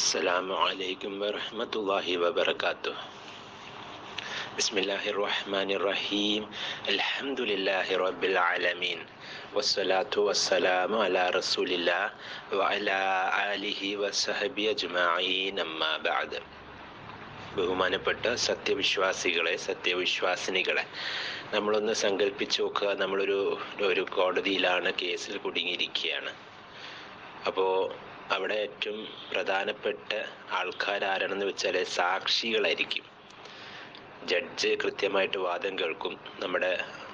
السلام عليكم ورحمة الله وبركاته بسم الله الرحمن الرحيم الحمد لله رب العالمين والصلاة والسلام على رسول الله وعلى آله وصحبه أجمعين أما بعد ബഹുമാനപ്പെട്ട സത്യവിശ്വാസികളെ സത്യവിശ്വാസിനികളെ നമ്മളൊന്ന് സങ്കല്പിച്ച് നോക്കുക നമ്മളൊരു ഒരു കോടതിയിലാണ് കേസിൽ കുടുങ്ങിയിരിക്കുകയാണ് അപ്പോൾ അവിടെ ഏറ്റവും പ്രധാനപ്പെട്ട ആൾക്കാർ ആരാണെന്ന് വെച്ചാൽ സാക്ഷികളായിരിക്കും. ജഡ്ജ് കൃത്യമായിട്ട് വാദം കേൾക്കും. നമ്മുടെ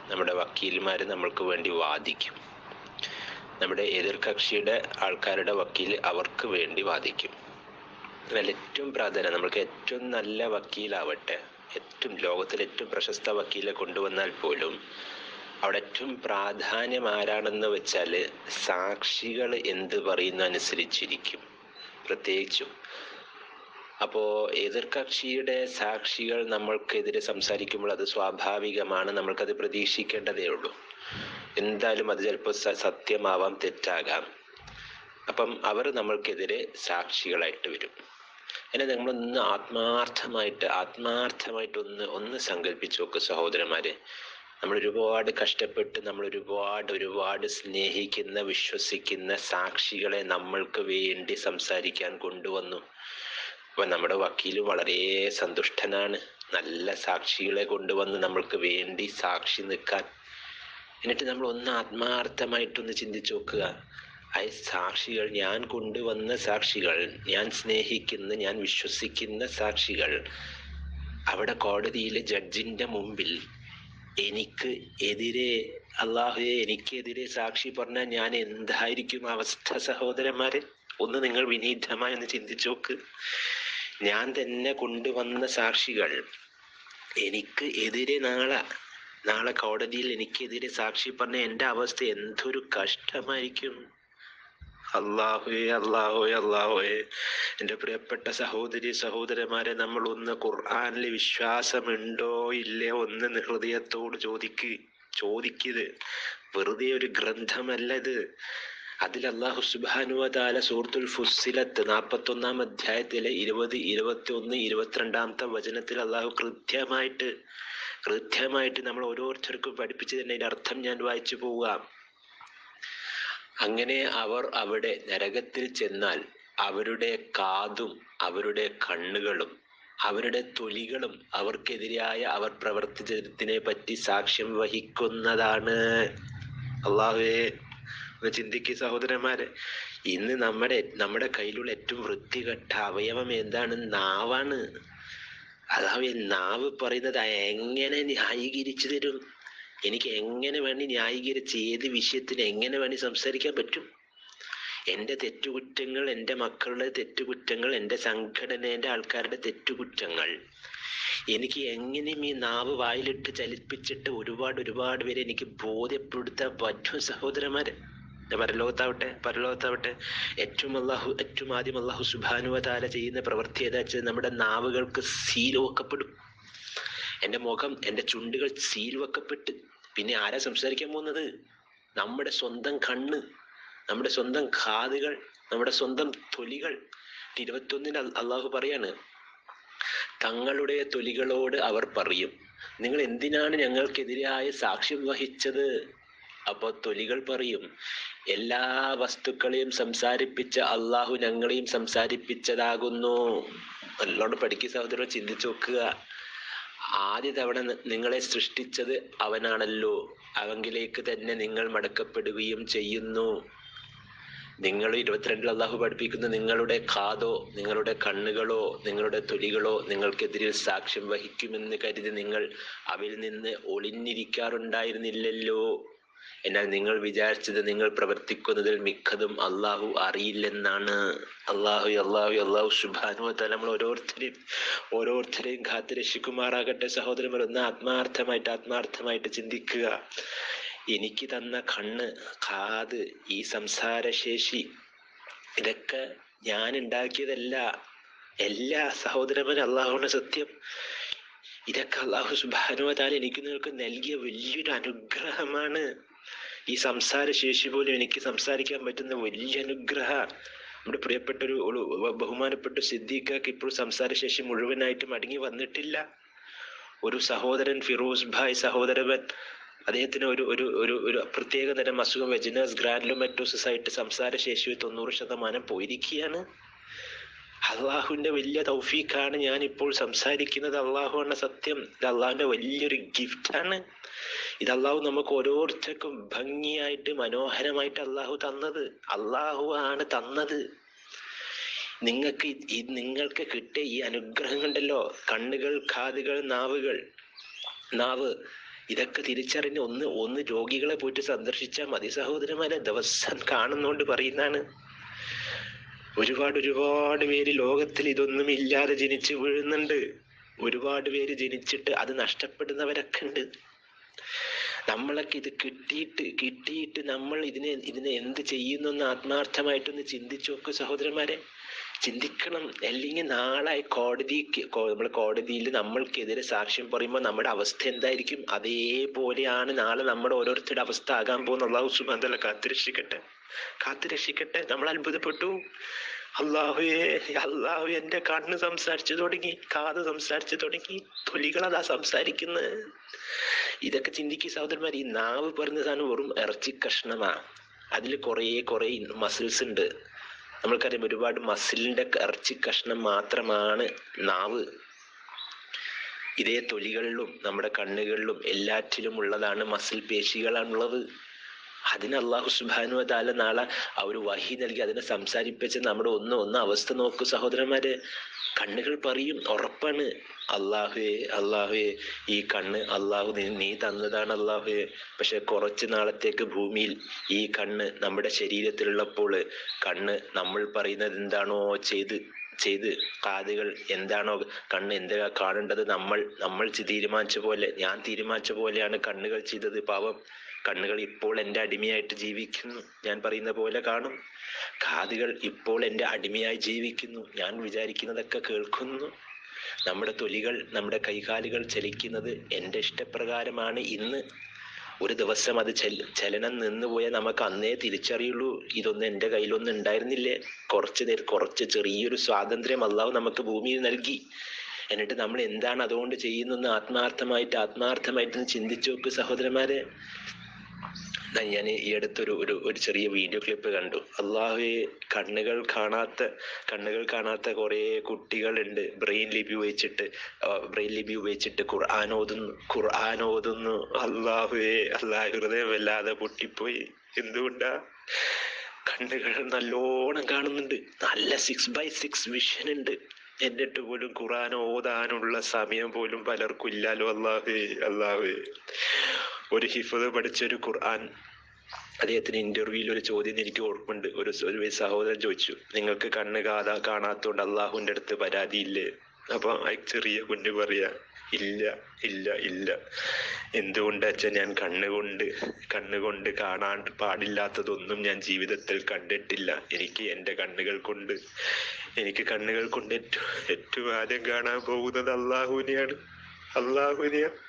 നമ്മുടെ വക്കീൽമാർ നമ്മൾക്ക് വേണ്ടി വാദിക്കും. നമ്മുടെ എതിർകക്ഷിയുടെ ആൾക്കാരുടെ വക്കീൽ അവർക്ക് വേണ്ടി വാദിക്കും. അതിൽ ഏറ്റവും പ്രാധാന്യം നമ്മൾക്ക് ഏറ്റവും നല്ല വക്കീലാവട്ടെ ഏറ്റവും ലോകത്തിലെ ഏറ്റവും പ്രശസ്ത വക്കീലെ കൊണ്ടുവന്നാൽ പോലും അവിടെ ഏറ്റവും പ്രാധാന്യം ആരാണെന്ന് വെച്ചാൽ സാക്ഷികൾ എന്ത് പറയുന്ന അനുസരിച്ചിരിക്കും പ്രത്യേകിച്ചും അപ്പോൾ എതിർകക്ഷിയുടെ സാക്ഷികൾ നമ്മൾക്കെതിരെ സംസാരിക്കുമ്പോൾ അത് സ്വാഭാവികമാണ് നമ്മൾക്കത് പ്രതീക്ഷിക്കേണ്ടതേ ഉള്ളൂ. എന്തായാലും അത് ചിലപ്പോൾ സത്യമാവാം തെറ്റാകാം. അപ്പം അവർ നമ്മൾക്കെതിരെ സാക്ഷികളായിട്ട് വരും. എന്നെ നമ്മളൊന്ന് ആത്മാർത്ഥമായിട്ട് ആത്മാർത്ഥമായിട്ട് ഒന്ന് ഒന്ന് സങ്കല്പിച്ചു നോക്ക് സഹോദരന്മാരെ. നമ്മൾ ഒരുപാട് കഷ്ടപ്പെട്ട് നമ്മൾ ഒരുപാട് ഒരുപാട് സ്നേഹിക്കുന്ന വിശ്വസിക്കുന്ന സാക്ഷികളെ നമ്മൾക്ക് വേണ്ടി സംസാരിക്കാൻ കൊണ്ടുവന്നു. അപ്പൊ നമ്മുടെ വക്കീൽ വളരെ സന്തുഷ്ടനാണ്. നല്ല സാക്ഷികളെ കൊണ്ടുവന്ന് നമ്മൾക്ക് വേണ്ടി സാക്ഷി നിൽക്കാൻ. എന്നിട്ട് നമ്മൾ ഒന്ന് ആത്മാർത്ഥമായിട്ടൊന്ന് ചിന്തിച്ചു നോക്കുക. ആ സാക്ഷികൾ ഞാൻ കൊണ്ടുവന്ന സാക്ഷികൾ ഞാൻ സ്നേഹിക്കുന്ന ഞാൻ വിശ്വസിക്കുന്ന സാക്ഷികൾ. അവിടെ കോടതിയിലെ ജഡ്ജിന്റെ മുമ്പിൽ എനിക്ക് എതിരെ അള്ളാഹുയെ എനിക്കെതിരെ സാക്ഷി പറഞ്ഞാൽ ഞാൻ എന്തായിരിക്കും അവസ്ഥ സഹോദരന്മാരെ? ഒന്ന് നിങ്ങൾ വിനീതമായി ഒന്ന് ചിന്തിച്ചു നോക്ക്. ഞാൻ തന്നെ കൊണ്ടുവന്ന സാക്ഷികൾ എനിക്ക് എതിരെ നാളെ. നാളെ കോടതിയിൽ എനിക്കെതിരെ സാക്ഷി പറഞ്ഞ എന്റെ അവസ്ഥ എന്തൊരു കഷ്ടമായിരിക്കും. അള്ളാഹുയെ അള്ളാഹുയെ അള്ളാഹുയെ എന്റെ പ്രിയപ്പെട്ട സഹോദരി സഹോദരന്മാരെ നമ്മൾ ഒന്ന് ഖുർആാനിൽ വിശ്വാസമുണ്ടോ ഇല്ലേ ഒന്ന് ഹൃദയത്തോട് ചോദിക്ക് ചോദിക്കത്. വെറുതെ ഒരു ഗ്രന്ഥമല്ല ഇത്. അതിൽ അള്ളാഹു സുബാനുവതാല സൂറത്തുൽ ഫുസിലത്ത് നാൽപ്പത്തി ഒന്നാം അധ്യായത്തിലെ ഇരുപത് ഇരുപത്തി ഒന്ന് ഇരുപത്തിരണ്ടാമത്തെ വചനത്തിൽ അള്ളാഹു കൃത്യമായിട്ട് കൃത്യമായിട്ട് നമ്മൾ ഓരോരുത്തർക്കും പഠിപ്പിച്ചു തന്നെ അർത്ഥം ഞാൻ വായിച്ചു പോവുക അങ്ങനെ അവർ അവിടെ നരകത്തിൽ ചെന്നാൽ അവരുടെ കാതും അവരുടെ കണ്ണുകളും അവരുടെ തൊലികളും അവർക്കെതിരായ അവർ പ്രവർത്തിച്ചതിനെ പറ്റി സാക്ഷ്യം വഹിക്കുന്നതാണ്. അള്ളാഹുവേ ഒന്ന് ചിന്തിക്കുക സഹോദരന്മാരെ. ഇന്ന് നമ്മുടെ നമ്മുടെ കയ്യിലുള്ള ഏറ്റവും വൃത്തികെട്ട അവയവം എന്താണ്? നാവാണ്. അതാവ് നാവ് പറയുന്നത് എങ്ങനെ ന്യായീകരിച്ചു തരും? എനിക്ക് എങ്ങനെ വേണ്ടി ന്യായീകരിച്ച് ഏത് വിഷയത്തിന് എങ്ങനെ വേണ്ടി സംസാരിക്കാൻ പറ്റും. എന്റെ തെറ്റുകുറ്റങ്ങൾ എന്റെ മക്കളുടെ തെറ്റുകുറ്റങ്ങൾ എന്റെ സംഘടനേന്റെ ആൾക്കാരുടെ തെറ്റുകുറ്റങ്ങൾ. എനിക്ക് എങ്ങനെയും ഈ നാവ് വായിലിട്ട് ചലിപ്പിച്ചിട്ട് ഒരുപാട് ഒരുപാട് പേരെ എനിക്ക് ബോധ്യപ്പെടുത്താൻ പറ്റും സഹോദരന്മാരെ. പരലോകത്താവട്ടെ പരലോകത്താവട്ടെ. ഏറ്റവും അള്ളാഹു ഏറ്റവും ആദ്യം അള്ളാഹു സുബാനുവതാല ചെയ്യുന്ന പ്രവൃത്തി ഏതാ വെച്ചാൽ നമ്മുടെ നാവുകൾക്ക് സീൽ വെക്കപ്പെടും. എന്റെ മുഖം എന്റെ ചുണ്ടുകൾ സീൽ വെക്കപ്പെട്ട് പിന്നെ ആരാ സംസാരിക്കാൻ പോകുന്നത്? നമ്മുടെ സ്വന്തം കണ്ണ് നമ്മുടെ സ്വന്തം കാതുകൾ നമ്മുടെ സ്വന്തം തൊലികൾ. ഇരുപത്തൊന്നിന് അള്ളാഹു പറയാണ് തങ്ങളുടെ തൊലികളോട് അവർ പറയും. നിങ്ങൾ എന്തിനാണ് ഞങ്ങൾക്കെതിരായ സാക്ഷ്യം വഹിച്ചത്? അപ്പോൾ തൊലികൾ പറയും എല്ലാ വസ്തുക്കളെയും സംസാരിപ്പിച്ച അള്ളാഹു ഞങ്ങളെയും സംസാരിപ്പിച്ചതാകുന്നു. നല്ലോണം പഠിക്കുക സഹോദരൻ ചിന്തിച്ചു നോക്കുക. ആദ്യ തവണ നിങ്ങളെ സൃഷ്ടിച്ചത് അവനാണല്ലോ. അവങ്കിലേക്ക് തന്നെ നിങ്ങൾ മടക്കപ്പെടുകയും ചെയ്യുന്നു. നിങ്ങൾ ഇരുപത്തിരണ്ടിൽ അള്ളാഹു പഠിപ്പിക്കുന്ന നിങ്ങളുടെ കാതോ നിങ്ങളുടെ കണ്ണുകളോ നിങ്ങളുടെ തൊലികളോ നിങ്ങൾക്കെതിരിൽ സാക്ഷ്യം വഹിക്കുമെന്ന് കരുതി നിങ്ങൾ അവയിൽ നിന്ന് ഒളിഞ്ഞിരിക്കാറുണ്ടായിരുന്നില്ലല്ലോ. എന്നാൽ നിങ്ങൾ വിചാരിച്ചത് നിങ്ങൾ പ്രവർത്തിക്കുന്നതിൽ മിക്കതും അള്ളാഹു അറിയില്ലെന്നാണ്. അള്ളാഹു അള്ളാഹു അള്ളാഹു സുബാനു തല നമ്മൾ ഓരോരുത്തരെയും ഓരോരുത്തരെയും കാത്തു രക്ഷിക്കുമാറാകട്ടെ സഹോദരന്മാർ ഒന്ന് ആത്മാർത്ഥമായിട്ട് ആത്മാർത്ഥമായിട്ട് ചിന്തിക്കുക. എനിക്ക് തന്ന കണ്ണ് കാത് ഈ സംസാരശേഷി ഇതൊക്കെ ഞാൻ ഉണ്ടാക്കിയതല്ല. എല്ലാ സഹോദരന്മാരും അള്ളാഹുവിന്റെ സത്യം. ഇതൊക്കെ അള്ളാഹു സുബാനുവതാൽ എനിക്ക് നിങ്ങൾക്ക് നൽകിയ വലിയൊരു അനുഗ്രഹമാണ്. ഈ സംസാര ശേഷി പോലും എനിക്ക് സംസാരിക്കാൻ പറ്റുന്ന വലിയ അനുഗ്രഹ നമ്മുടെ പ്രിയപ്പെട്ട ഒരു ബഹുമാനപ്പെട്ട സിദ്ദീഖക്ക് ഇപ്പോൾ സംസാരശേഷി മുഴുവനായിട്ട് മടങ്ങി വന്നിട്ടില്ല. ഒരു സഹോദരൻ ഫിറോസ് ഭായ് സഹോദരവൻ അദ്ദേഹത്തിന് ഒരു ഒരു ഒരു ഒരു പ്രത്യേക തരം അസുഖം വെജിനസ് ഗ്രാൻഡ്ലോമെറ്റോസിസ് ആയിട്ട് സംസാരശേഷി തൊണ്ണൂറ് ശതമാനം പോയിരിക്കുകയാണ്. അള്ളാഹുവിന്റെ വലിയ തൗഫീഖാണ് ഞാൻ ഇപ്പോൾ സംസാരിക്കുന്നത്. അള്ളാഹു എന്ന സത്യം ഇത് അള്ളാഹുവിന്റെ വലിയൊരു ഗിഫ്റ്റാണ് ഇത് അള്ളാഹു നമുക്ക് ഓരോരുത്തർക്കും ഭംഗിയായിട്ട് മനോഹരമായിട്ട് അള്ളാഹു തന്നത്. അള്ളാഹു ആണ് തന്നത്. നിങ്ങൾക്ക് നിങ്ങൾക്ക് കിട്ടിയ ഈ അനുഗ്രഹങ്ങളുണ്ടല്ലോ കണ്ണുകൾ കാതുകൾ നാവുകൾ. നാവ്. ഇതൊക്കെ തിരിച്ചറിഞ്ഞ് ഒന്ന് ഒന്ന് രോഗികളെ പോയിട്ട് സന്ദർശിച്ചാൽ മതി. സഹോദരന്മാരെ ദിവസം കാണുന്നോണ്ട് പറയുന്നതാണ്. ഒരുപാട് ഒരുപാട് പേര് ലോകത്തിൽ ഇതൊന്നും ഇല്ലാതെ ജനിച്ചു വീഴുന്നുണ്ട്. ഒരുപാട് പേര് ജനിച്ചിട്ട് അത് നഷ്ടപ്പെടുന്നവരൊക്കെ ഉണ്ട്. നമ്മളൊക്കെ ഇത് കിട്ടിയിട്ട് കിട്ടിയിട്ട് നമ്മൾ ഇതിനെ ഇതിനെ എന്ത് ചെയ്യുന്നെന്ന് ആത്മാർത്ഥമായിട്ടൊന്ന് ചിന്തിച്ചു നോക്ക് സഹോദരന്മാരെ. ചിന്തിക്കണം. അല്ലെങ്കിൽ നാളെ കോടതിക്ക് നമ്മൾ കോടതിയിൽ നമ്മൾക്കെതിരെ സാക്ഷ്യം പറയുമ്പോൾ നമ്മുടെ അവസ്ഥ എന്തായിരിക്കും? അതേപോലെയാണ് നാളെ നമ്മുടെ ഓരോരുത്തരുടെ അവസ്ഥ ആകാൻ പോകുന്ന അള്ളാഹു സുബാന്തല്ല കാത്തുരക്ഷിക്കട്ടെ. കാത്തുരക്ഷിക്കട്ടെ. നമ്മൾ അത്ഭുതപ്പെട്ടു. അള്ളാഹുയെ അള്ളാഹു എന്റെ കണ്ണ് സംസാരിച്ചു തുടങ്ങി കാത് സംസാരിച്ചു തുടങ്ങി. തൊലികൾ അതാ സംസാരിക്കുന്നത് ഇതൊക്കെ ചിന്തിക്കുക സഹോദരന്മാർ ഈ നാവ് പറഞ്ഞ സാധനം വെറും ഇറച്ചി കഷ്ണമാ. അതിൽ കുറേ കുറേ മസിൽസ് ഉണ്ട്. നമ്മൾക്കറിയാം ഒരുപാട് മസിലിന്റെ ഇറച്ചി കഷ്ണം മാത്രമാണ് നാവ്. ഇതേ തൊലികളിലും നമ്മുടെ കണ്ണുകളിലും എല്ലാറ്റിലും ഉള്ളതാണ് മസിൽ പേശികളാണുള്ളത്. അതിന് അള്ളാഹു സുബാനു താല നാളെ ആ ഒരു വഹി നൽകി അതിനെ സംസാരിപ്പിച്ച് നമ്മുടെ ഒന്ന് ഒന്ന് അവസ്ഥ നോക്കൂ സഹോദരന്മാര്. കണ്ണുകൾ പറയും ഉറപ്പാണ്. അള്ളാഹുവെ അള്ളാഹുവെ ഈ കണ്ണ് അള്ളാഹു നീ തന്നതാണ് അള്ളാഹുവെ പക്ഷെ കുറച്ച് നാളത്തേക്ക് ഭൂമിയിൽ ഈ കണ്ണ് നമ്മുടെ ശരീരത്തിലുള്ളപ്പോൾ കണ്ണ് നമ്മൾ പറയുന്നത് എന്താണോ ചെയ്ത് ചെയ്ത് കാതുകൾ എന്താണോ കണ്ണ് എന്താ കാണേണ്ടത് നമ്മൾ നമ്മൾ തീരുമാനിച്ച പോലെ ഞാൻ തീരുമാനിച്ച പോലെയാണ് കണ്ണുകൾ ചെയ്തത്. പാവം. കണ്ണുകൾ ഇപ്പോൾ എന്റെ അടിമയായിട്ട് ജീവിക്കുന്നു. ഞാൻ പറയുന്ന പോലെ കാണും. കാതുകൾ ഇപ്പോൾ എന്റെ അടിമയായി ജീവിക്കുന്നു. ഞാൻ വിചാരിക്കുന്നതൊക്കെ കേൾക്കുന്നു. നമ്മുടെ തൊലികൾ നമ്മുടെ കൈകാലുകൾ ചലിക്കുന്നത് എന്റെ ഇഷ്ടപ്രകാരമാണ് ഇന്ന്. ഒരു ദിവസം അത് ചല ചലനം നിന്നുപോയാൽ നമുക്ക് അന്നേ തിരിച്ചറിയുള്ളൂ ഇതൊന്നും എന്റെ കയ്യിലൊന്നും ഉണ്ടായിരുന്നില്ലേ. കുറച്ച് നേരം കുറച്ച് ചെറിയൊരു സ്വാതന്ത്ര്യം അള്ളാഹു നമുക്ക് ഭൂമിയിൽ നൽകി. എന്നിട്ട് നമ്മൾ എന്താണ് അതുകൊണ്ട് ചെയ്യുന്നതെന്ന് ആത്മാർത്ഥമായിട്ട് ആത്മാർത്ഥമായിട്ട് ചിന്തിച്ചു നോക്ക് സഹോദരന്മാരെ. ഞാൻ ഈ അടുത്തൊരു ഒരു ഒരു ചെറിയ വീഡിയോ ക്ലിപ്പ് കണ്ടു. അള്ളാഹുവെ കണ്ണുകൾ കാണാത്ത കണ്ണുകൾ കാണാത്ത കുറേ കുട്ടികളുണ്ട്. ബ്രെയിൻ ലിപി ഉപയോഗിച്ചിട്ട് ബ്രെയിൻ ലിപി ഉപയോഗിച്ചിട്ട് ഖുർആൻ ഓതുന്നു ഖുർആൻ ഓതുന്നു. അള്ളാഹുവെ അള്ളാഹു ഹൃദയം വല്ലാതെ പൊട്ടിപ്പോയി. എന്തുകൊണ്ടാ? കണ്ണുകൾ നല്ലോണം കാണുന്നുണ്ട്. നല്ല സിക്സ് ബൈ സിക്സ് വിഷൻ ഉണ്ട്. എന്നിട്ട് പോലും ഖുർആൻ ഓതാനുള്ള സമയം പോലും പലർക്കും ഇല്ലാലോ അള്ളാഹു അള്ളാഹുവേ. ഒരു ഹിഫത് പഠിച്ച ഒരു ഖുർആൻ അദ്ദേഹത്തിന് ഇന്റർവ്യൂവിൽ ഒരു ചോദ്യം എനിക്ക് ഓർമ്മയുണ്ട്. ഒരു ഒരു സഹോദരൻ ചോദിച്ചു നിങ്ങൾക്ക് കണ്ണ് കാതാ കാണാത്തോണ്ട് അള്ളാഹുവിന്റെ അടുത്ത് പരാതിയില്ലേ അപ്പൊ ചെറിയ കുഞ്ഞു പറയാ ഇല്ല ഇല്ല ഇല്ല. എന്തുകൊണ്ട് അച്ഛൻ ഞാൻ കണ്ണുകൊണ്ട് കണ്ണുകൊണ്ട് കാണാൻ പാടില്ലാത്തതൊന്നും ഞാൻ ജീവിതത്തിൽ കണ്ടിട്ടില്ല. എനിക്ക് എന്റെ കണ്ണുകൾ കൊണ്ട് എനിക്ക് കണ്ണുകൾ കൊണ്ട് ഏറ്റവും ഏറ്റവും ആദ്യം കാണാൻ പോകുന്നത് അള്ളാഹുവിനെയാണ്. അള്ളാഹുവിനെയാണ്.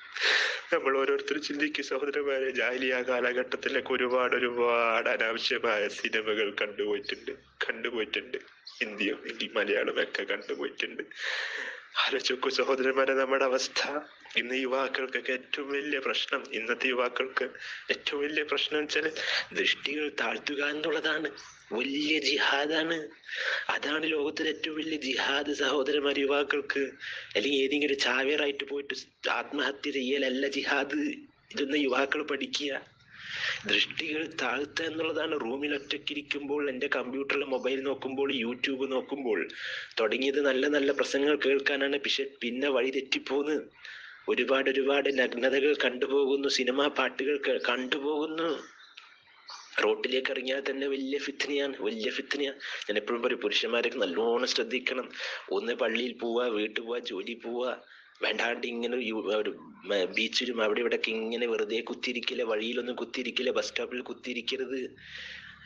നമ്മൾ ഓരോരുത്തരും ചിന്തിക്കും സഹോദരന്മാരെ ജാലിയ കാലഘട്ടത്തിലൊക്കെ ഒരുപാട് ഒരുപാട് അനാവശ്യമായ സിനിമകൾ കണ്ടുപോയിട്ടുണ്ട് കണ്ടുപോയിട്ടുണ്ട്. ഹിന്ദിയും മലയാളം ഒക്കെ കണ്ടുപോയിട്ടുണ്ട്. ആലോചിക്കൂ സഹോദരന്മാരെ നമ്മുടെ അവസ്ഥ. ഇന്ന് യുവാക്കൾക്കൊക്കെ ഏറ്റവും വലിയ പ്രശ്നം ഇന്നത്തെ യുവാക്കൾക്ക് ഏറ്റവും വലിയ പ്രശ്നം വെച്ചാൽ ദൃഷ്ടികൾ താഴ്ത്തുക എന്നുള്ളതാണ്. വലിയ ജിഹാദാണ്. അതാണ് ലോകത്തിലെ ഏറ്റവും വലിയ ജിഹാദ് സഹോദരന്മാർ യുവാക്കൾക്ക്. അല്ലെങ്കിൽ ഏതെങ്കിലും ചാവേറായിട്ട് പോയിട്ട് ആത്മഹത്യ ചെയ്യലല്ല ജിഹാദ്. ഇതൊന്ന് യുവാക്കൾ പഠിക്കുക. ദൃഷ്ടികൾ താഴ്ത്തുക എന്നുള്ളതാണ്. റൂമിൽ ഒറ്റയ്ക്കിരിക്കുമ്പോൾ എന്റെ കമ്പ്യൂട്ടറിൽ മൊബൈൽ നോക്കുമ്പോൾ യൂട്യൂബ് നോക്കുമ്പോൾ തുടങ്ങിയത് നല്ല നല്ല പ്രസംഗങ്ങൾ കേൾക്കാനാണ്. പക്ഷെ പിന്നെ വഴി തെറ്റിപ്പോന്ന്. ഒരുപാട് ഒരുപാട് നഗ്നതകൾ കണ്ടുപോകുന്നു. സിനിമാ പാട്ടുകൾ കണ്ടുപോകുന്നു. റോട്ടിലേക്ക് ഇറങ്ങിയാൽ തന്നെ വലിയ ഫിത്തനയാണ് വലിയ ഫിത്തനയാണ് ഞാൻ എപ്പോഴും പറയും പുരുഷന്മാരൊക്കെ നല്ലോണം ശ്രദ്ധിക്കണം. ഒന്ന് പള്ളിയിൽ പോവുക വീട്ടിൽ പോവുക ജോലി പോവുക വേണ്ടാണ്ട് ഇങ്ങനെ ഒരു ബീച്ചിലും അവിടെ ഇവിടെയൊക്കെ ഇങ്ങനെ വെറുതെ കുത്തിയിരിക്കില്ല വഴിയിലൊന്നും കുത്തിയിരിക്കില്ല ബസ് സ്റ്റോപ്പിൽ കുത്തിയിരിക്കരുത്.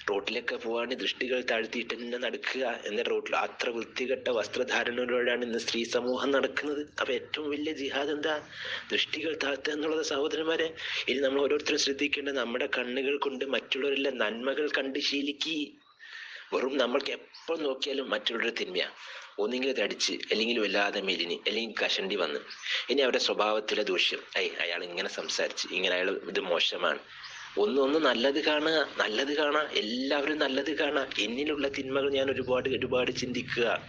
റോട്ടിലൊക്കെ പോവാണ് ദൃഷ്ടികൾ താഴ്ത്തിയിട്ട് തന്നെ നടക്കുക എന്ന റോട്ടിൽ അത്ര വൃത്തികെട്ട വസ്ത്രധാരണയിലൂടെയാണ് ഇന്ന് സ്ത്രീ സമൂഹം നടക്കുന്നത്. അപ്പൊ ഏറ്റവും വലിയ ജിഹാദ് എന്താ? ദൃഷ്ടികൾ താഴ്ത്തുക എന്നുള്ളത് സഹോദരന്മാരെ ഇനി നമ്മൾ ഓരോരുത്തരും ശ്രദ്ധിക്കേണ്ടത് നമ്മുടെ കണ്ണുകൾ കൊണ്ട് മറ്റുള്ളവരിലെ നന്മകൾ കണ്ട് ശീലിക്കി. വെറും നമ്മൾക്ക് എപ്പോൾ നോക്കിയാലും മറ്റുള്ളവരുടെ തിന്മയാ. ഒന്നെങ്കിൽ തടിച്ച് അല്ലെങ്കിൽ വല്ലാതെ മെലിന് അല്ലെങ്കിൽ കഷണ്ടി വന്ന്. ഇനി അവരുടെ സ്വഭാവത്തിലെ ദൂഷ്യം. ഐ അയാൾ ഇങ്ങനെ സംസാരിച്ച് ഇങ്ങനെ അയാൾ ഇത് മോശമാണ്. ഒന്ന് ഒന്ന് നല്ലത് കാണുക നല്ലത് കാണുക എല്ലാവരും നല്ലത് കാണുക. എന്നിലുള്ള തിന്മകൾ ഞാൻ ഒരുപാട് ഒരുപാട് ചിന്തിക്കുക.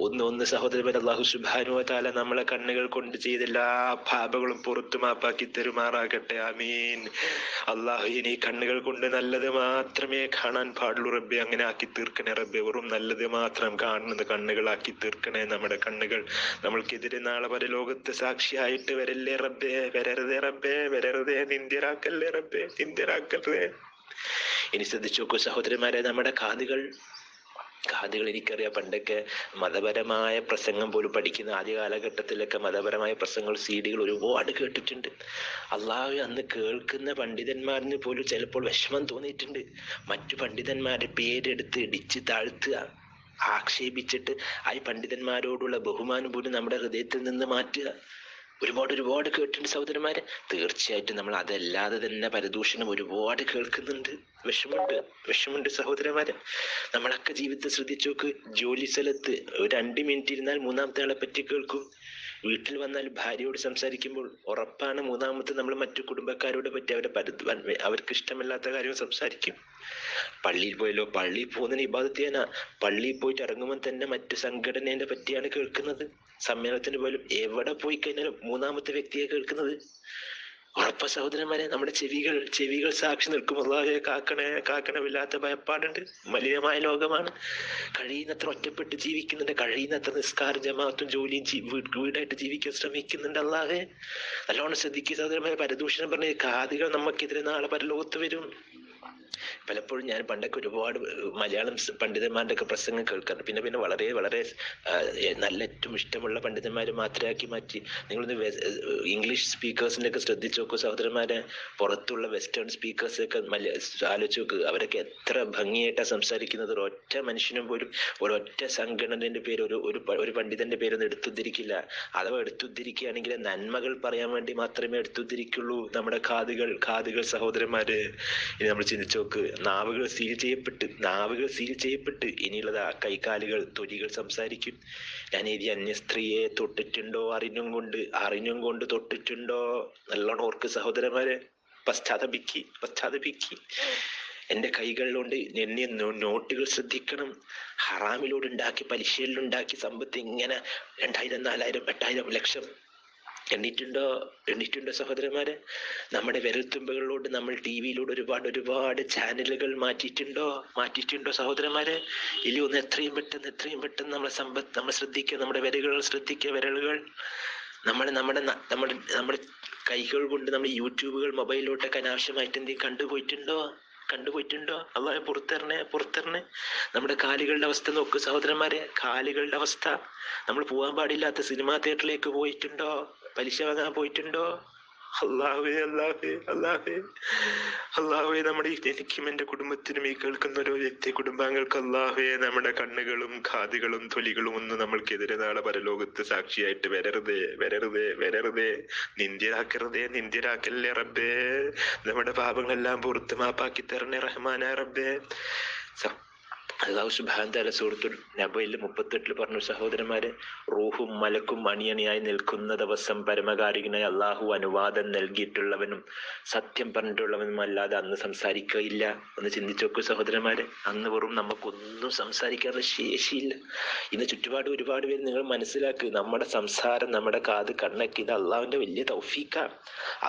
ഒന്ന് ഒന്ന് സഹോദരൻ അള്ളാഹു സുബാനു താല നമ്മളെ കണ്ണുകൾ കൊണ്ട് ചെയ്ത എല്ലാ പാപങ്ങളും പുറത്തു മാപ്പാക്കി തരുമാറാകട്ടെ. ആമീൻ. അള്ളാഹു ഇനി കണ്ണുകൾ കൊണ്ട് നല്ലത് മാത്രമേ കാണാൻ പാടുള്ളൂ റബ്ബെ. അങ്ങനെ ആക്കി തീർക്കണേ റബ്ബെ. വെറും നല്ലത് മാത്രം കാണുന്നത് കണ്ണുകളാക്കി തീർക്കണേ നമ്മുടെ കണ്ണുകൾ. നമ്മൾക്കെതിരെ നാളെ വരെ ലോകത്ത് സാക്ഷിയായിട്ട് വരല്ലേ റബ്ബെ? വരരുതേ റബ്ബെ? വരരുതേ? നിന്ദ്യരാക്കല്ലേ റബ്ബെ? നിന്ദ്യരാക്കല്ലേ ഇനി ശ്രദ്ധിച്ചു നോക്കൂ സഹോദരന്മാരെ നമ്മുടെ കാതുകൾ കാതുകൾ എനിക്കറിയാം പണ്ടൊക്കെ മതപരമായ പ്രസംഗം പോലും പഠിക്കുന്ന ആദ്യ കാലഘട്ടത്തിലൊക്കെ മതപരമായ പ്രസംഗങ്ങൾ സീഡികൾ ഒരുപാട് കേട്ടിട്ടുണ്ട്. അള്ളാഹു അന്ന് കേൾക്കുന്ന പണ്ഡിതന്മാരിന് പോലും ചിലപ്പോൾ വിഷമം തോന്നിയിട്ടുണ്ട്. മറ്റു പണ്ഡിതന്മാരുടെ പേരെടുത്ത് ഇടിച്ച് താഴ്ത്തുക ആക്ഷേപിച്ചിട്ട് ആ പണ്ഡിതന്മാരോടുള്ള ബഹുമാനം പോലും നമ്മുടെ ഹൃദയത്തിൽ നിന്ന് മാറ്റുക. ഒരുപാട് ഒരുപാട് കേട്ടിട്ടുണ്ട് സഹോദരന്മാരെ. തീർച്ചയായിട്ടും നമ്മൾ അതല്ലാതെ തന്നെ പരദൂഷണം ഒരുപാട് കേൾക്കുന്നുണ്ട്. വിഷമുണ്ട് വിഷമുണ്ട് സഹോദരന്മാരെ. നമ്മളൊക്കെ ജീവിതത്തിൽ ശ്രദ്ധിച്ചു നോക്ക്. ജോലി സ്ഥലത്ത് ഒരു രണ്ട് മിനിറ്റ് ഇരുന്നാൽ മൂന്നാമത്തെ ആളെ പറ്റി കേൾക്കും. വീട്ടിൽ വന്നാൽ ഭാര്യയോട് സംസാരിക്കുമ്പോൾ ഉറപ്പാണ് മൂന്നാമത്തെ നമ്മൾ മറ്റു കുടുംബക്കാരോട് പറ്റി അവരെ പരത് അവർക്ക് ഇഷ്ടമില്ലാത്ത കാര്യം സംസാരിക്കും. പള്ളിയിൽ പോയല്ലോ പള്ളിയിൽ പോകുന്നതിന് ഇബാദത്ത് ചെയ്യാനാ? പള്ളിയിൽ പോയിട്ട് ഇറങ്ങുമ്പോൾ തന്നെ മറ്റു സംഘടനേനെ പറ്റിയാണ് കേൾക്കുന്നത്. സമ്മേളനത്തിന് പോലും എവിടെ പോയി കഴിഞ്ഞാലും മൂന്നാമത്തെ വ്യക്തിയെ കേൾക്കുന്നത് ഉറപ്പ സഹോദരന്മാരെ നമ്മുടെ ചെവികൾ ചെവികൾ സാക്ഷി നിൽക്കും അള്ളാഹെ കാക്കണേ കാക്കണേ വല്ലാത്ത ഭയപ്പാടുണ്ട്. മലിനമായ ലോകമാണ്. കഴിയുന്നത്ര ഒറ്റപ്പെട്ട് ജീവിക്കുന്നുണ്ട്. കഴിയുന്നത്ര നിസ്കാര ജമാത്തും ജോലിയും വീടായിട്ട് ജീവിക്കാൻ ശ്രമിക്കുന്നുണ്ട് അള്ളാഹെ നല്ലോണം ശ്രദ്ധിക്കുക സഹോദരന്മാരെ. പരദൂഷണം പറഞ്ഞ കാതുകൾ നമുക്കെതിരെ നാളെ പരലോകത്ത് വരും. പലപ്പോഴും ഞാൻ പണ്ടൊക്കെ ഒരുപാട് മലയാളം പണ്ഡിതന്മാരുടെ ഒക്കെ പ്രസംഗം കേൾക്കാറുണ്ട്. പിന്നെ പിന്നെ വളരെ വളരെ നല്ല ഏറ്റവും ഇഷ്ടമുള്ള പണ്ഡിതന്മാർ മാത്രമാക്കി മാറ്റി. നിങ്ങളൊന്ന് ഇംഗ്ലീഷ് സ്പീക്കേഴ്സിന്റെ ഒക്കെ ശ്രദ്ധിച്ചു നോക്കൂ. സഹോദരന്മാരെ പുറത്തുള്ള വെസ്റ്റേൺ സ്പീക്കേഴ്സൊക്കെ മല ആലോചിച്ച് നോക്ക്. അവരൊക്കെ എത്ര ഭംഗിയായിട്ടാണ് സംസാരിക്കുന്നത്. ഒരൊറ്റ മനുഷ്യനും പോലും ഒരൊറ്റ സംഘടനന്റെ പേര് ഒരു ഒരു പണ്ഡിതന്റെ പേരൊന്നും എടുത്തുദ്ധരിക്കില്ല. അഥവാ എടുത്തുദ്ധരിക്കുകയാണെങ്കിൽ നന്മകൾ പറയാൻ വേണ്ടി മാത്രമേ എടുത്തുദ്ധരിക്കുള്ളൂ നമ്മുടെ ഖാദികൾ ഖാദികൾ സഹോദരന്മാര്. ഇനി നമ്മൾ ചിന്തിച്ചു നോക്ക്. നാവുകൾ സീൽ ചെയ്യപ്പെട്ട് നാവുകൾ സീൽ ചെയ്യപ്പെട്ട് ഇനിയുള്ളതാ കൈകാലുകൾ തൊലികൾ സംസാരിക്കും. ഞാൻ ഈ അന്യ സ്ത്രീയെ തൊട്ടിട്ടുണ്ടോ അറിഞ്ഞും കൊണ്ട് അറിഞ്ഞും കൊണ്ട് തൊട്ടിട്ടുണ്ടോ? നല്ലോണം ഓർക്ക് സഹോദരന്മാരെ പശ്ചാത്തപിക്കി പശ്ചാത്തപിക്കി. എന്റെ കൈകളിലുണ്ട് എന്നെ നോട്ടുകൾ ശ്രദ്ധിക്കണം. ഹറാമിലൂടെ ഉണ്ടാക്കി പലിശയിലുണ്ടാക്കി സമ്പത്ത് ഇങ്ങനെ രണ്ടായിരം നാലായിരം എട്ടായിരം ലക്ഷം എണ്ണിട്ടുണ്ടോ എണ്ണിട്ടുണ്ടോ സഹോദരന്മാരെ? നമ്മുടെ വിരൽത്തുമ്പുകളിലൂടെ നമ്മൾ ടി വിയിലൂടെ ഒരുപാട് ഒരുപാട് ചാനലുകൾ മാറ്റിയിട്ടുണ്ടോ? മാറ്റിയിട്ടുണ്ടോ സഹോദരന്മാരെ? ഇനി ഒന്ന് എത്രയും പെട്ടെന്ന് എത്രയും പെട്ടെന്ന് നമ്മളെ സമ്പത്ത് നമ്മൾ ശ്രദ്ധിക്കുക നമ്മുടെ വിരലുകൾ ശ്രദ്ധിക്കുക വിരലുകൾ. നമ്മൾ നമ്മുടെ നമ്മുടെ നമ്മുടെ കൈകൾ കൊണ്ട് നമ്മൾ യൂട്യൂബുകൾ മൊബൈലിലോട്ടൊക്കെ അനാവശ്യമായിട്ട് എന്തെങ്കിലും കണ്ടുപോയിട്ടുണ്ടോ? കണ്ടുപോയിട്ടുണ്ടോ? അള്ളാഹെ പുറത്തിറണേ പുറത്തിറണേ നമ്മുടെ കാലുകളുടെ അവസ്ഥ നോക്കൂ സഹോദരന്മാരെ. കാലുകളുടെ അവസ്ഥ. നമ്മൾ പോകാൻ പാടില്ലാത്ത സിനിമാ തിയേറ്ററിലേക്ക് പോയിട്ടുണ്ടോ? പലിശ വാങ്ങാൻ പോയിട്ടുണ്ടോ? അള്ളാഹുവേ അള്ളാഹുവേ അള്ളാഹുവേ. അള്ളാഹുവേ നമ്മുടെ എനിക്കും എന്റെ കുടുംബത്തിനും ഈ കേൾക്കുന്ന ഓരോ വ്യക്തി കുടുംബാംഗങ്ങൾക്ക് അള്ളാഹുവേ നമ്മുടെ കണ്ണുകളും കാതുകളും തൊലികളും ഒന്നും നമ്മൾക്കെതിരെ നാളെ പരലോകത്ത് സാക്ഷിയായിട്ട് വരരുതേ വരരുതേ വരരുതേ. നിന്ദ്യരാക്കരുതേ നിന്ദ്യരാക്കല്ലേ റബ്ബേ. നമ്മുടെ പാപങ്ങളെല്ലാം പുറത്ത് മാപ്പാക്കി തരണേ റഹ്മാനാ റബ്ബേ. അള്ളാഹു സുബാന്താല സുഹൃത്തു നബയിൽ മുപ്പത്തെട്ടിൽ പറഞ്ഞു സഹോദരന്മാരെ റൂഹും മലക്കും അണിയണിയായി നിൽക്കുന്ന ദിവസം പരമകാരികനായി അള്ളാഹു അനുവാദം നൽകിയിട്ടുള്ളവനും സത്യം പറഞ്ഞിട്ടുള്ളവനും അല്ലാതെ അന്ന് സംസാരിക്കുകയില്ല. ഒന്ന് ചിന്തിച്ചു നോക്കൂ സഹോദരന്മാരെ അന്ന് വെറും നമുക്കൊന്നും സംസാരിക്കാനുള്ള ശേഷിയില്ല. ഇന്ന് ചുറ്റുപാട് ഒരുപാട് പേര് നിങ്ങൾ മനസ്സിലാക്കുക നമ്മുടെ സംസാരം നമ്മുടെ കാത് കണ്ണൊക്കെ ഇത് അള്ളാഹുവിന്റെ വലിയ തൗഫീക്കാണ്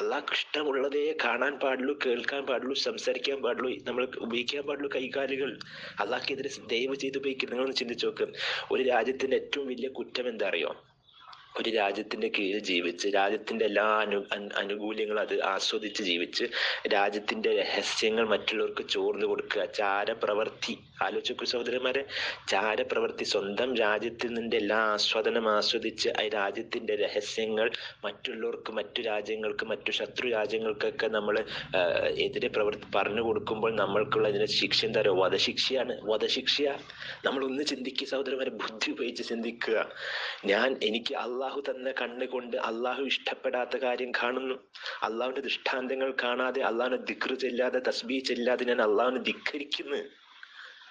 അള്ളാഹ്ക്ക് ഇഷ്ടമുള്ളതേ കാണാൻ പാടുള്ളൂ കേൾക്കാൻ പാടുള്ളൂ സംസാരിക്കാൻ പാടുള്ളൂ നമ്മൾ ഉപയോഗിക്കാൻ പാടുള്ളൂ കൈകാലുകൾ. അള്ളാഹ്ക്കെതിരെ ദയവ് ചെയ്ത് ഉപയോഗിക്കുക നിങ്ങളൊന്ന് ചിന്തിച്ചു നോക്ക്. ഒരു രാജ്യത്തിന്റെ ഏറ്റവും വലിയ കുറ്റം എന്താ അറിയോ ഒരു രാജ്യത്തിന്റെ കീഴിൽ ജീവിച്ച് രാജ്യത്തിന്റെ എല്ലാ അനു അനുകൂല്യങ്ങൾ അത് ആസ്വദിച്ച് ജീവിച്ച് രാജ്യത്തിന്റെ രഹസ്യങ്ങൾ മറ്റുള്ളവർക്ക് ചോർന്നു കൊടുക്കുക ചാരപ്രവർത്തി ആലോചിക്കൂ സഹോദരന്മാരെ ചാരപ്രവർത്തി സ്വന്തം രാജ്യത്തിൽ നിന്റെ എല്ലാ ആസ്വാദനം ആസ്വദിച്ച് ആ രാജ്യത്തിന്റെ രഹസ്യങ്ങൾ മറ്റുള്ളവർക്ക് മറ്റു രാജ്യങ്ങൾക്ക് മറ്റു ശത്രു രാജ്യങ്ങൾക്കൊക്കെ നമ്മൾ എതിരെ പ്രവർത്തി പറഞ്ഞു കൊടുക്കുമ്പോൾ നമ്മൾക്കുള്ള ഇതിനെ ശിക്ഷ എന്താ പറയുക വധശിക്ഷയാണ്. വധശിക്ഷയാ. നമ്മൾ ഒന്ന് ചിന്തിക്കുക സഹോദരന്മാരെ ബുദ്ധി ഉപയോഗിച്ച് ചിന്തിക്കുക. ഞാൻ എനിക്ക് അള്ളാഹു തന്ന കണ്ണുകൊണ്ട് അള്ളാഹു ഇഷ്ടപ്പെടാത്ത കാര്യം കാണുന്നു. അള്ളാഹുവിന്റെ ദൃഷ്ടാന്തങ്ങൾ കാണാതെ അള്ളാഹുവിനെ ദിക്റ് ചെല്ലാതെ തസ്ബീ ചെല്ലാതെ ഞാൻ അള്ളാഹുവിനെ ധിക്കരിക്കുന്നു.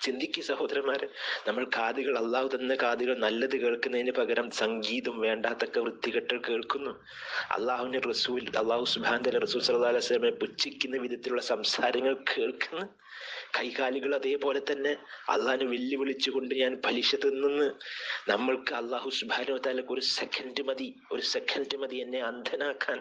ചിന്തിക്കുക സഹോദരന്മാരെ നമ്മൾ കാതുകൾ അള്ളാഹു തന്ന കാതുകൾ നല്ലത് കേൾക്കുന്നതിന് പകരം സംഗീതം വേണ്ടാത്തക്ക വൃത്തികെട്ട് കേൾക്കുന്നു. അള്ളാഹുവിന്റെ റസൂൽ അള്ളാഹു സുബാന്റെ റസൂൽ വസല്ലമയെ പുച്ഛിക്കുന്ന വിധത്തിലുള്ള സംസാരങ്ങൾ കേൾക്കുന്നു. കൈകാലുകൾ അതേപോലെ തന്നെ അള്ളാഹിനെ വെല്ലുവിളിച്ചുകൊണ്ട് ഞാൻ പലിശ തിന്നുന്നു. നമ്മൾക്ക് അള്ളാഹു സുബാനോ താലക്ക് ഒരു സെക്കൻഡ് മതി ഒരു സെക്കൻഡ് മതി എന്നെ അന്ധനാക്കാൻ.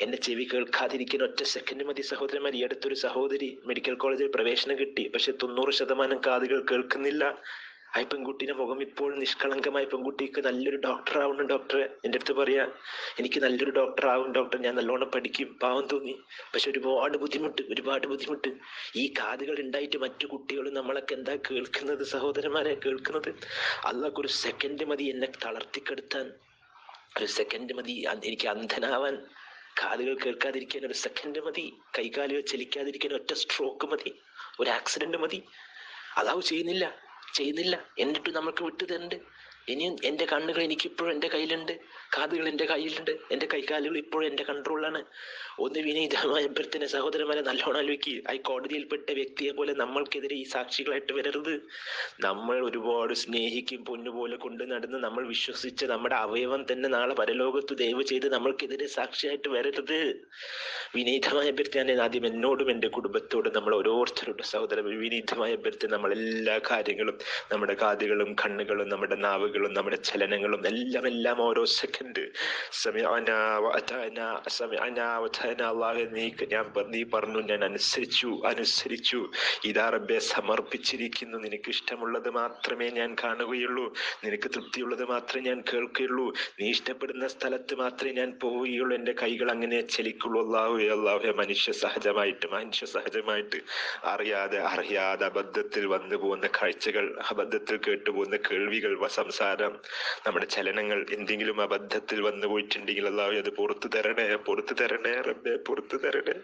എന്റെ ചെവി കേൾക്കാതിരിക്കാൻ ഒറ്റ സെക്കൻഡ് മതി സഹോദരന്മാർ ഈ അടുത്തൊരു സഹോദരി മെഡിക്കൽ കോളേജിൽ പ്രവേശനം കിട്ടി. പക്ഷെ തൊണ്ണൂറ് ശതമാനം കാതുകൾ കേൾക്കുന്നില്ല. ആ പെൺകുട്ടിയുടെ മുഖം ഇപ്പോൾ നിഷ്കളങ്കമായ. പെൺകുട്ടിക്ക് നല്ലൊരു ഡോക്ടർ ആവണം ഡോക്ടറെ എന്റെ അടുത്ത് പറയാ എനിക്ക് നല്ലൊരു ഡോക്ടർ ആവും ഡോക്ടർ ഞാൻ നല്ലോണം പഠിക്കും. പാവം തോന്നി. പക്ഷെ ഒരുപാട് ബുദ്ധിമുട്ട് ഒരുപാട് ബുദ്ധിമുട്ട്. ഈ കാതുകൾ ഉണ്ടായിട്ട് മറ്റു കുട്ടികൾ നമ്മളൊക്കെ എന്താ കേൾക്കുന്നത് സഹോദരന്മാരെ കേൾക്കുന്നത് അതൊക്കെ ഒരു സെക്കൻഡ് മതി എന്നെ തളർത്തിക്കെടുത്താൻ. ഒരു സെക്കൻഡ് മതി. എനിക്ക് അന്ധനാവാൻ. കാതുകൾ കേൾക്കാതിരിക്കാൻ ഒരു സെക്കൻഡ് മതി. കൈകാലുകൾ ചലിക്കാതിരിക്കാൻ ഒറ്റ സ്ട്രോക്ക് മതി. ഒരു ആക്സിഡന്റ് മതി. അതാവ് ചെയ്യുന്നില്ല. ചെയ്യുന്നില്ല. എന്നിട്ട് നമ്മൾക്ക് വിട്ടു തരണ്ട്. ഇനിയും എന്റെ കണ്ണുകൾ എനിക്കിപ്പോഴും എന്റെ കയ്യിലുണ്ട്. കാതുകൾ എന്റെ കയ്യിലുണ്ട്. എന്റെ കൈകാലുകൾ ഇപ്പോഴും എന്റെ കൺട്രോളിലാണ്. ഒന്ന് വിനീതമായ അഭ്യർത്ഥന സഹോദരന്മാരെ നല്ലോണം ആലോചിക്കുക ആ കോടതിയിൽപ്പെട്ട വ്യക്തിയെ പോലെ നമ്മൾക്കെതിരെ ഈ സാക്ഷികളായിട്ട് വരരുത്. നമ്മൾ ഒരുപാട് സ്നേഹിക്കും പൊന്നുപോലെ കൊണ്ട് നടന്ന് നമ്മൾ വിശ്വസിച്ച് നമ്മുടെ അവയവം തന്നെ നാളെ പരലോകത്ത് ദയവ് ചെയ്ത് നമ്മൾക്കെതിരെ സാക്ഷിയായിട്ട് വരരുത്. വിനീതമായ അഭ്യർത്ഥന ആദ്യം എന്നോടും എന്റെ കുടുംബത്തോടും നമ്മൾ ഓരോരുത്തരോടും സഹോദരൻ വിനീതമായ അഭ്യർത്ഥന നമ്മൾ എല്ലാ കാര്യങ്ങളും നമ്മുടെ കാതുകളും കണ്ണുകളും നമ്മുടെ നാവുകളും നമ്മുടെ ചലനങ്ങളും എല്ലാം എല്ലാം ഓരോ സെക്കൻഡ് നീക്ക് ഞാൻ നീ പറഞ്ഞു ഞാൻ അനുസരിച്ചു അനുസരിച്ചു. ഇതാ റബ്ബെ സമർപ്പിച്ചിരിക്കുന്നു. നിനക്ക് ഇഷ്ടമുള്ളത് മാത്രമേ ഞാൻ കാണുകയുള്ളൂ. നിനക്ക് തൃപ്തിയുള്ളത് മാത്രമേ ഞാൻ കേൾക്കുകയുള്ളൂ. നീ ഇഷ്ടപ്പെടുന്ന സ്ഥലത്ത് മാത്രമേ ഞാൻ പോവുകയുള്ളൂ. എന്റെ കൈകൾ അങ്ങനെ ചലിക്കുള്ളൂ. അള്ളാഹു അള്ളാഹു മനുഷ്യ സഹജമായിട്ട് മനുഷ്യ സഹജമായിട്ട് അറിയാതെ അറിയാതെ അബദ്ധത്തിൽ വന്നു പോകുന്ന കാഴ്ചകൾ അബദ്ധത്തിൽ കേട്ടുപോകുന്ന കേൾവികൾ വ- സംസാരം നമ്മുടെ ചലനങ്ങൾ എന്തെങ്കിലും അബദ്ധത്തിൽ വന്നു പോയിട്ടുണ്ടെങ്കിൽ അള്ളാഹു അത് പുറത്തു തരണേ പുറത്തു തരണേ റബ്ബെ പുറത്തു തരണേ.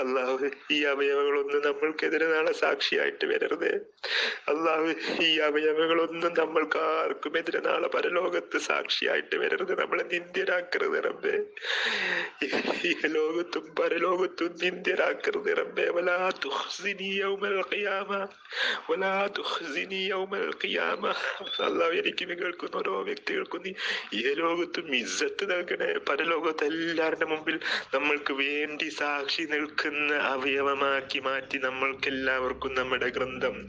അള്ളാഹു ഈ അവയവങ്ങളൊന്നും നമ്മൾക്കെതിരെ നാളെ സാക്ഷിയായിട്ട് വരരുതേ. അള്ളാഹു ഈ അവയവങ്ങളൊന്നും നമ്മൾക്ക് ആർക്കും എതിരെ നാളെ പരലോകത്ത് സാക്ഷിയായിട്ട് വരരുത്. നമ്മളെ നിന്ദ്യരാക്കരുത് റബ്ബേ. ഈ ലോകത്തും പരലോകത്തും നിന്ദ്യരാക്കരുത് റബ്ബേ. വലാ തുഖ്സിനി യൗമൽ ഖിയാമ. വലാ തുഖ്സിനി യൗമൽ ഖിയാമ. അള്ളാഹു എനിക്ക് കേൾക്കുന്ന ഓരോ വ്യക്തികൾക്കും നീ ഈ ലോകത്തും ഇജ്ജത്ത് നൽകണേ. പരലോകത്ത് എല്ലാവരുടെ മുമ്പിൽ നമ്മൾക്ക് വേണ്ടി സാക്ഷി നിൽക്കുന്ന അവയവമാക്കി മാറ്റി നമ്മൾക്ക് എല്ലാവർക്കും നമ്മുടെ ഗ്രന്ഥം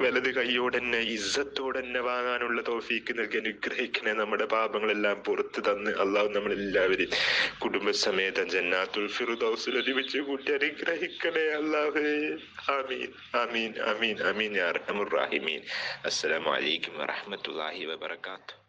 വലത് കൈയോടന്നെ ഇജ്ജത്തോടന്നെ വാങ്ങാനുള്ള തോഫീക്ക് നൽകി അനുഗ്രഹിക്കണേ. നമ്മുടെ പാപങ്ങളെല്ലാം പുറത്ത് തന്ന് അള്ളാഹു നമ്മളെല്ലാവരും കുടുംബസമേത ജന്നാത്തുൽ ഫിറുദൗസിൽ ഒരുമിച്ച് കൂട്ടി അനുഗ്രഹിക്കണേ അള്ളാഹേ. ആമീൻ ആമീൻ ആമീൻ ആമീൻ. യാ റാഹിമീൻ. അസ്സലാമു അലൈക്കും വറഹ്മത്തുള്ളാഹി വബറകാതുഹു